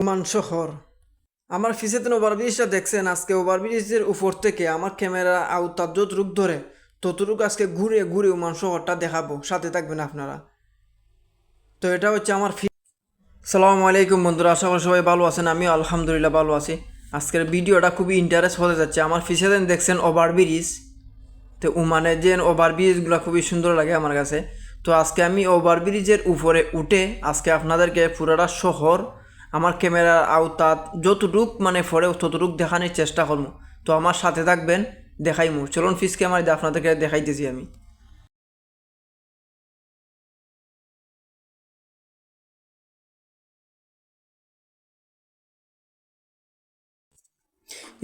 উমান শহর আমার ফিসেতেন ওভারব্রিজটা দেখছেন, আজকে ওভারব্রিজের উপর থেকে আমার ক্যামেরা আওতার যতটুক ধরে, ততটুক আজকে ঘুরে ঘুরে উমান শহরটা দেখাবো। সাথে থাকবেন আপনারা। তো এটা হচ্ছে আমার ফি সালামু আলাইকুম বন্ধুরা, আশা করি সবাই ভালো আছেন আমি আলহামদুলিল্লাহ ভালো আছি। আজকের ভিডিওটা খুবই ইন্টারেস্ট হতে যাচ্ছে। আমার ফিসেতেন দেখছেন ওভারব্রিজ তো উমানের যে ওভারব্রিজগুলো খুবই সুন্দর লাগে আমার কাছে। তো আজকে আমি ওভারব্রিজের উপরে উঠে আজকে আপনাদেরকে পুরোটা শহর আমার ক্যামেরার আওতাত যতটুক মানে পরে ততটুক দেখানোর চেষ্টা করব। তো আমার সাথে থাকবেন, দেখাইমু। চলুন ফিস ক্যামেরা আপনাদেরকে দেখাইতেছি আমি।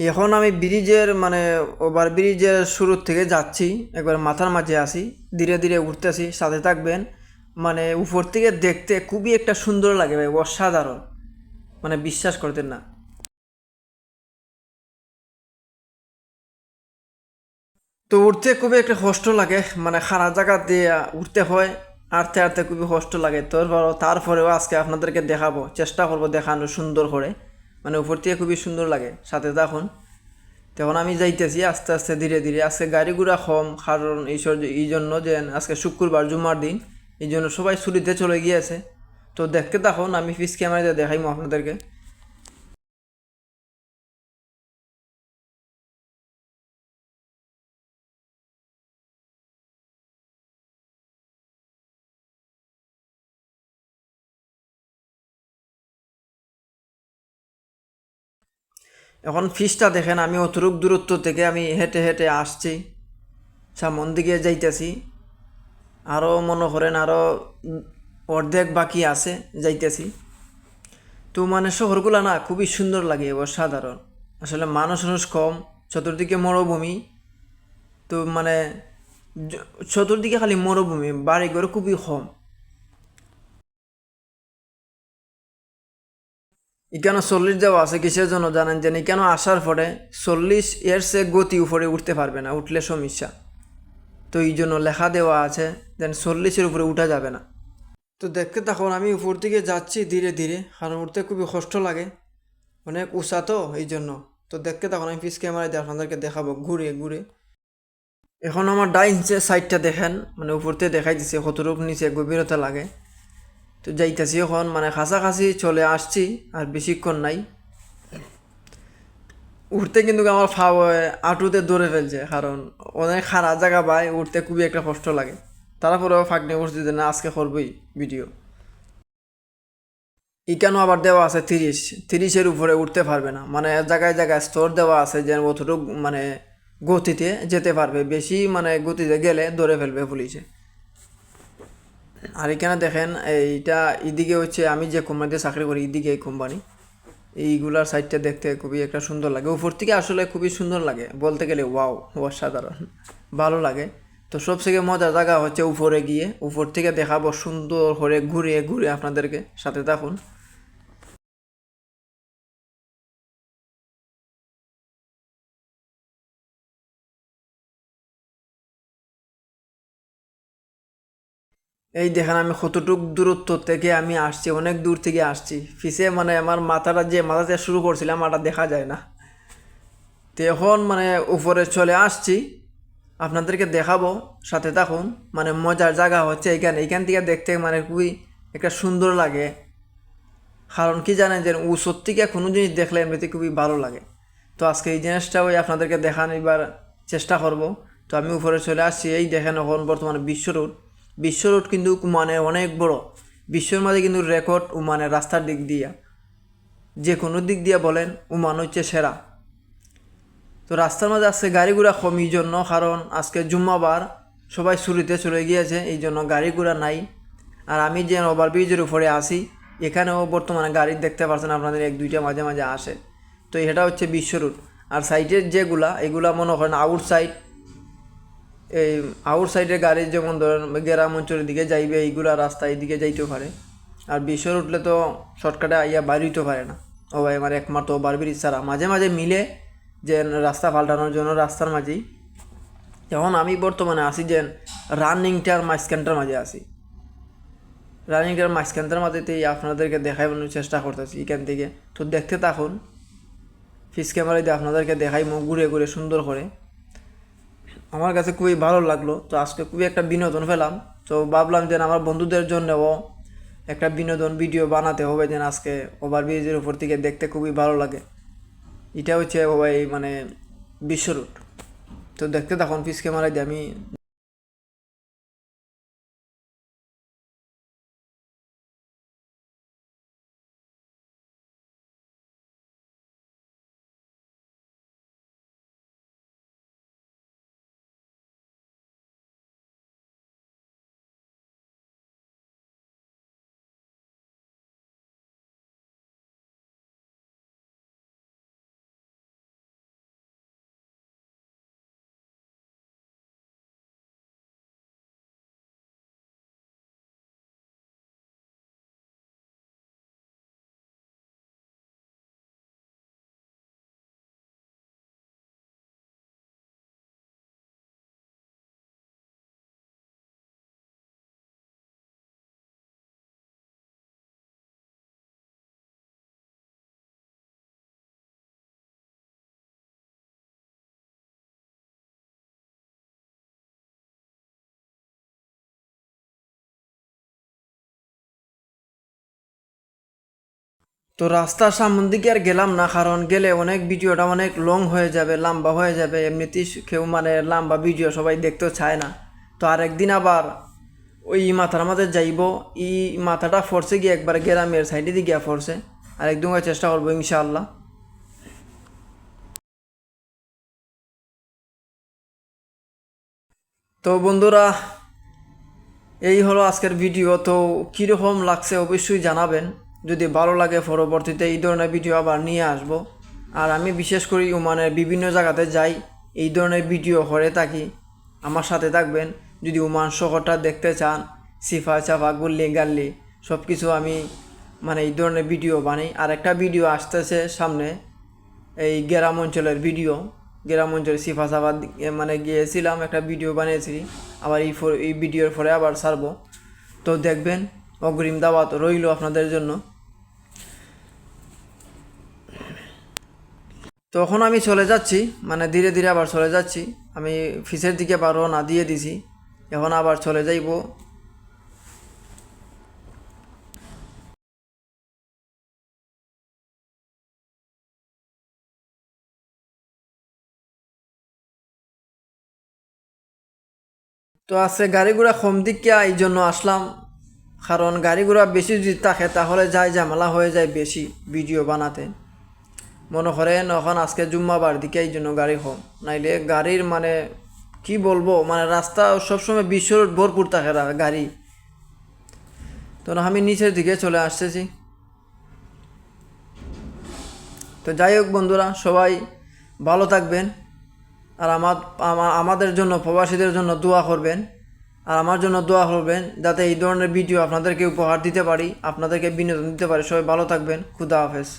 এখন আমি ব্রিজের মানে ওভার ব্রিজের শুরুর থেকে যাচ্ছি, একবার মাথার মাঝে আসি ধীরে ধীরে উঠতেছি, সাথে থাকবেন। মানে উপর থেকে দেখতে খুবই একটা সুন্দর লাগে ভাই, অসাধারণ। মানে বিশ্বাস করতেন না। তো উঠতে খুবই একটা কষ্ট লাগে মানে খারাপ জায়গা দিয়ে উঠতে হয়, আটতে আটতে খুবই কষ্ট লাগে। তারপর, তারপরেও আজকে আপনাদেরকে দেখাবো, চেষ্টা করব দেখানো সুন্দর করে মানে উপর থেকে খুবই সুন্দর লাগে, সাথে তখন তখন আমি যাইতেছি, আস্তে আস্তে ধীরে ধীরে, আজকে গাড়ি ঘোড়া কম, কারণ এই জন্য যে আজকে শুক্রবার, জুমার দিন, এই জন্য সবাই ছুটিতে চলে গিয়েছে। তো দেখতে তখন আমি ফিস ক্যামেরাতে দেখাইমো আপনাদেরকে এখন ফিসটা দেখেন আমি অতটুক দূরত্ব থেকে আমি হেঁটে হেঁটে আসছি সামন দিকে যাইতেছি আরও মনে করেন আরও অর্ধেক বাকি আছে, যাইতেছি। তো মানে শহরগুলো না খুবই সুন্দর লাগে এবার সাধারণ আসলে মানুষ মানুষ কম, চতুর্দিকে মরুভূমি। তো মানে চতুর্দিকে খালি মরুভূমি, বাড়িঘর খুবই কম। এখানে চল্লিশ যাওয়া আছে, কিসের জন্য জানেন যে এখানে আসার পরে চল্লিশ এর সে গতি উপরে উঠতে পারবে না, উঠলে সমস্যা। তো এই জন্য লেখা দেওয়া আছে, দেন চল্লিশের উপরে উঠা যাবে না। তো দেখতে তখন আমি উপর দিকে যাচ্ছি ধীরে ধীরে। কারণ উঠতে খুবই কষ্ট লাগে। অনেক উঁচা তো এই জন্য তো দেখতে তখন আমি পিস ক্যামেরায় দিয়ে আপনাদেরকে দেখাবো ঘুরে ঘুরে। এখন আমার ডাইন সাইডটা দেখেন মানে উপর থেকে দেখাই দিচ্ছে কতটুকু নিচে গভীরতা লাগে। তো যাইতেছি এখন মানে কাছাকাছি চলে আসছি, আর বেশিক্ষণ নাই। উঠতে কিন্তু আমার ফা আটুতে দৌড়ে ফেলছে, কারণ অনেক খারাপ জায়গা পায়, উঠতে খুবই একটা কষ্ট লাগে। তারপরেও ফাঁক নিয়ে যে না, আজকে করবই ভিডিও। এখানেও আবার দেওয়া আছে তিরিশ। তিরিশের উপরে উঠতে পারবে না। মানে জায়গায় জায়গায় স্তর দেওয়া আছে যে অতটুকু মানে গতিতে যেতে পারবে। বেশি মানে গতিতে গেলে ধরে ফেলবে পুলিশে। আর এখানে দেখেন, এইটা এদিকে হচ্ছে আমি যে কোম্পানিতে চাকরি করি, এদিকে এই কোম্পানি এইগুলার সাইডটা দেখতে খুবই একটা সুন্দর লাগে। উপর থেকে আসলে খুবই সুন্দর লাগে। বলতে গেলে ওয়াও অসাধারণ। ভালো লাগে। তো সব থেকে মজার জায়গা হচ্ছে উপরে গিয়ে, উপর থেকে দেখাবো সুন্দর করে ঘুরিয়ে ঘুরে আপনাদেরকে সাথে থাকুন। এই দেখেন আমি কতটুক দূরত্ব থেকে আমি আসছি, অনেক দূর থেকে আসছি। ফিসে মানে আমার মাথাটা যে মাথাতে শুরু করছিলাম মাথা দেখা যায় না। তো এখন মানে উপরে চলে আসছি। আপনাদেরকে দেখাবো, সাথে থাকুন। মানে মজার জায়গা হচ্ছে এখানে এখান থেকে দেখতে মানে খুবই একটা সুন্দর লাগে। কারণ কি জানেন যে, ও সত্যিকে কোনো জিনিস দেখলে এমনিতে খুবই ভালো লাগে। তো আজকে এই জিনিসটা ওই আপনাদেরকে দেখানোর চেষ্টা করব। তো আমি উপরে চলে আসছি, এই দেখেন এখন বর্তমানে বিশ্ব রোড। বিশ্ব রোড কিন্তু মানে অনেক বড়। বিশ্বর মাঝে কিন্তু রেকর্ড ও মানে রাস্তার দিক দিয়া। যে কোনো দিক দিয়ে বলেন, ও উমান হচ্ছে সেরা। তো রাস্তার মাঝে আজকে গাড়ি ঘোড়া কম, এই জন্য কারণ আজকে জুম্মাবার, সবাই ছুটিতে চলে গিয়েছে, এই জন্য গাড়ি ঘোড়া নাই। আর আমি যে ওভারব্রিজের উপরে আসি এখানেও বর্তমানে গাড়ি দেখতে পাচ্ছেন আপনাদের, এক, দুইটা মাঝে মাঝে আসে। তো এটা হচ্ছে বিশ্ব রুট। আর সাইডের যেগুলা, এগুলা মনে করেন আউট সাইড এই আউট সাইডের গাড়ি যেমন ধরেন গ্রাম অঞ্চলের দিকে যাইবে, এইগুলা রাস্তা এইদিকে যাইতেও পারে। আর বিশ্ব উঠলে তো শর্টকাটে আইয়া বাড়িতেও পারে না। ও ভাই আমার একমাত্র বারবির ছাড়া। মাঝে মাঝে মিলে যে রাস্তা পাল্টানোর জন্য রাস্তার মাঝেই। এখন আমি বর্তমানে আসি যে রানিংটার মাঝখানটার মাঝে আসি রানিংটার মাঝখানটার মাঝেতেই আপনাদেরকে দেখাইবার চেষ্টা করতেছি এখান থেকে। তো দেখতে থাকুন, ফিস ক্যামেরা দিয়ে আপনাদেরকে দেখাই মুখ ঘুরে ঘুরে সুন্দর করে। আমার কাছে খুবই ভালো লাগল, তো আজকে খুবই একটা বিনোদন পেলাম। তো ভাবলাম যে আমার বন্ধুদের জন্যও একটা বিনোদন ভিডিও বানাতে হবে যেন আজকে ওভারব্রিজের উপর থেকে দেখতে খুবই ভালো লাগে। এটা হচ্ছে ওই মানে বিশ্ব রুট তো দেখতে তখন ফিস ক্যামেরা দিয়ে আমি তো রাস্তার সামন দিকে আর গেলাম না, কারণ গেলে অনেক ভিডিওটা অনেক লং হয়ে যাবে, লম্বা হয়ে যাবে, এমনিতেই কেউ মানে লম্বা ভিডিও সবাই দেখতেও চায় না। তো আরেকদিন আবার ওই মাথার মাঝে যাইব ই মাথাটা ফরসে গিয়ে একবার গ্রামের সাইডে দিয়ে গিয়া ফরসে আরেকদিন চেষ্টা করব ইনশাআল্লাহ। তো বন্ধুরা, এই হলো আজকের ভিডিও। তো কীরকম লাগছে অবশ্যই জানাবেন। যদি ভালো লাগে পরবর্তীতে এই ধরনের ভিডিও আবার নিয়ে আসব। আর আমি বিশেষ করে ওমানের বিভিন্ন জায়গাতে যাই, এই ধরনের ভিডিও করে থাকি। আমার সাথে থাকবেন, যদি ওমান শহরটা দেখতে চান সিফা চাফা, গুল্লি, গাল্লি সব কিছু আমি মানে এই ধরনের ভিডিও বানাই। আর একটা ভিডিও আসতেছে সামনে, এই গ্রাম অঞ্চলের ভিডিও গ্রাম অঞ্চলে সিফা সাফা মানে গিয়েছিলাম, একটা ভিডিও বানিয়েছি। আবার এই এই ভিডিওর পরে আবার ছাড়বো। তো দেখবেন, অগ্রিম দাওয়াত রইল আপনাদের জন্য। তখন আমি চলে যাচ্ছি মানে ধীরে ধীরে আবার চলে যাচ্ছি। আমি ফিসের দিকে আবার রওনা দিয়ে দিছি, এখন আবার চলে যাইব। তো আছে গাড়ি ঘোড়া কম দিকে এই জন্য আসলাম। কারণ গাড়ি ঘোড়া বেশি যদি থাকে, তাহলে যায় ঝামেলা হয়ে যায় বেশি ভিডিও বানাতে। মনে করেন, এখন আজকে জুম্মাবার, দিকে এই জন্য গাড়ি কম নাইলে গাড়ির মানে কি বলব মানে রাস্তা সবসময় বিশ্ব ভরপুর থাকে গাড়ি। তো না, আমি নিচের দিকে চলে আসতেছি। তো যাই হোক বন্ধুরা, সবাই ভালো থাকবেন আর আমার আমাদের জন্য, প্রবাসীদের জন্য দোয়া করবেন। আর আমার জন্য দোয়া করবেন, যাতে এই ধরনের ভিডিও আপনাদেরকে উপহার দিতে পারি, আপনাদেরকে বিনোদন দিতে পারি। সবাই ভালো থাকবেন। খুদা হাফেজ।